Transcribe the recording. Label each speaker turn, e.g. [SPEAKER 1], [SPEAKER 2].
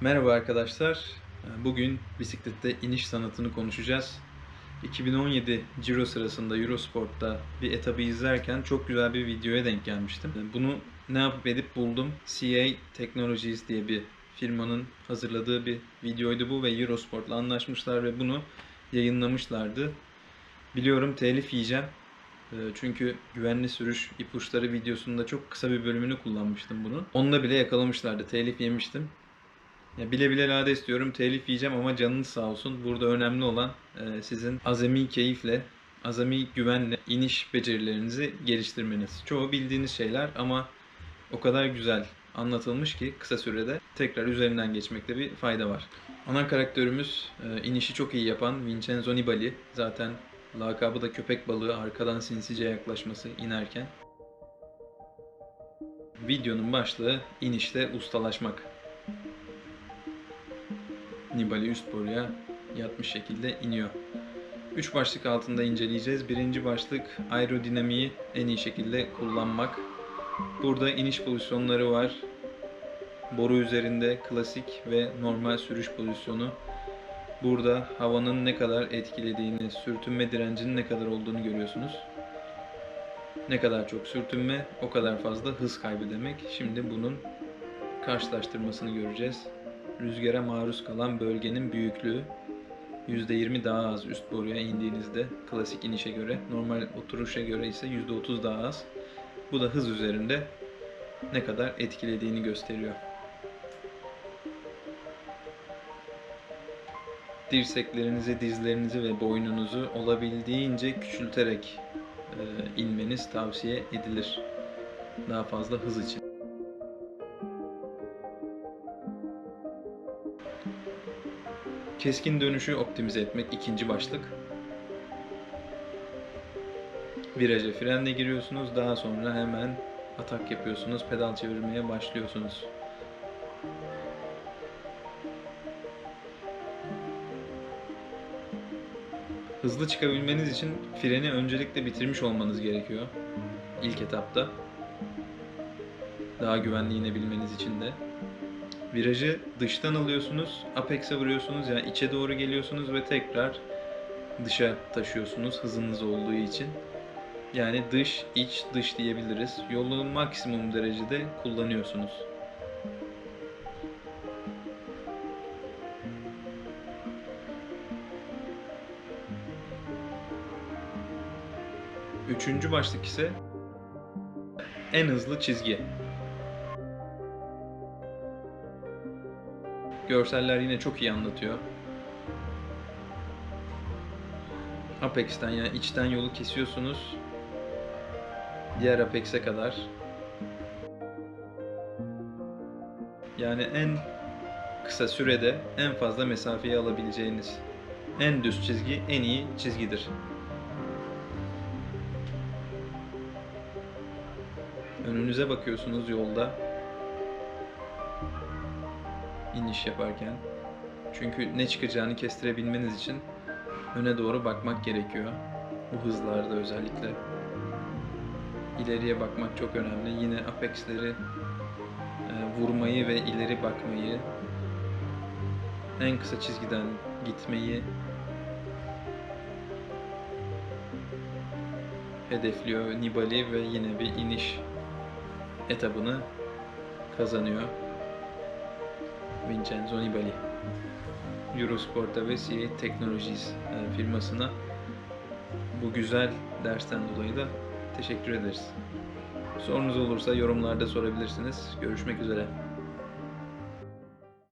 [SPEAKER 1] Merhaba arkadaşlar. Bugün bisiklette iniş sanatını konuşacağız. 2017 Giro sırasında Eurosport'ta bir etabı izlerken çok güzel bir videoya denk gelmiştim. Bunu ne yapıp edip buldum. CA Technologies diye bir firmanın hazırladığı bir videoydu bu ve Eurosport'la anlaşmışlar ve bunu yayınlamışlardı. Biliyorum telif yiyeceğim. Ee, Çünkü güvenli sürüş ipuçları videosunda çok kısa bir bölümünü kullanmıştım bunu. Onunla bile yakalamışlardı. Telif yemiştim. Ya bile bile lade istiyorum. Telif yiyeceğim ama canınız sağ olsun. Burada önemli olan e, sizin azami keyifle, azami güvenle iniş becerilerinizi geliştirmeniz. Çoğu bildiğiniz şeyler ama o kadar güzel anlatılmış ki kısa sürede tekrar üzerinden geçmekte bir fayda var. Ana karakterimiz e, inişi çok iyi yapan Vincenzo Nibali. Zaten lakabı da köpek balığı arkadan sinsice yaklaşması inerken. Videonun başlığı inişte ustalaşmak. Nibali üst boruya yatmış şekilde iniyor. Üç başlık altında inceleyeceğiz. Birinci başlık aerodinamiği en iyi şekilde kullanmak. Burada iniş pozisyonları var. Boru üzerinde klasik ve normal sürüş pozisyonu. Burada havanın ne kadar etkilediğini, sürtünme direncinin ne kadar olduğunu görüyorsunuz. Ne kadar çok sürtünme, o kadar fazla hız kaybı demek. Şimdi bunun karşılaştırmasını göreceğiz. Rüzgara maruz kalan bölgenin büyüklüğü %20 daha az üst boruya indiğinizde klasik inişe göre, normal oturuşa göre ise %30 daha az. Bu da hız üzerinde ne kadar etkilediğini gösteriyor. Dirseklerinizi, dizlerinizi ve boynunuzu olabildiğince küçülterek e, inmeniz tavsiye edilir. Daha fazla hız için. Keskin dönüşü optimize etmek ikinci başlık. Viraja frenle giriyorsunuz. Daha sonra hemen atak yapıyorsunuz. Pedal çevirmeye başlıyorsunuz. Hızlı çıkabilmeniz için freni öncelikle bitirmiş olmanız gerekiyor. İlk etapta. Daha güvenli inebilmeniz için de. Virajı dıştan alıyorsunuz, apex'e vuruyorsunuz yani içe doğru geliyorsunuz ve tekrar dışa taşıyorsunuz hızınız olduğu için. Yani dış, iç, dış diyebiliriz. Yolu maksimum derecede kullanıyorsunuz. Üçüncü başlık ise en hızlı çizgi. Görseller yine çok iyi anlatıyor. Apex'ten yani içten yolu kesiyorsunuz. Diğer Apex'e kadar. Yani en kısa sürede en fazla mesafeyi alabileceğiniz en düz çizgi en iyi çizgidir. Önünüze bakıyorsunuz yolda iniş yaparken. Çünkü ne çıkacağını kestirebilmeniz için öne doğru bakmak gerekiyor. Bu hızlarda özellikle. İleriye bakmak çok önemli. Yine apexleri e, vurmayı ve ileri bakmayı, en kısa çizgiden gitmeyi hedefliyor Nibali ve yine bir iniş etabını kazanıyor. Vincenzo Nibali. Eurosport'a ve CA Technologies e, firmasına bu güzel dersten dolayı da teşekkür ederiz. Sorunuz olursa yorumlarda sorabilirsiniz. Görüşmek üzere.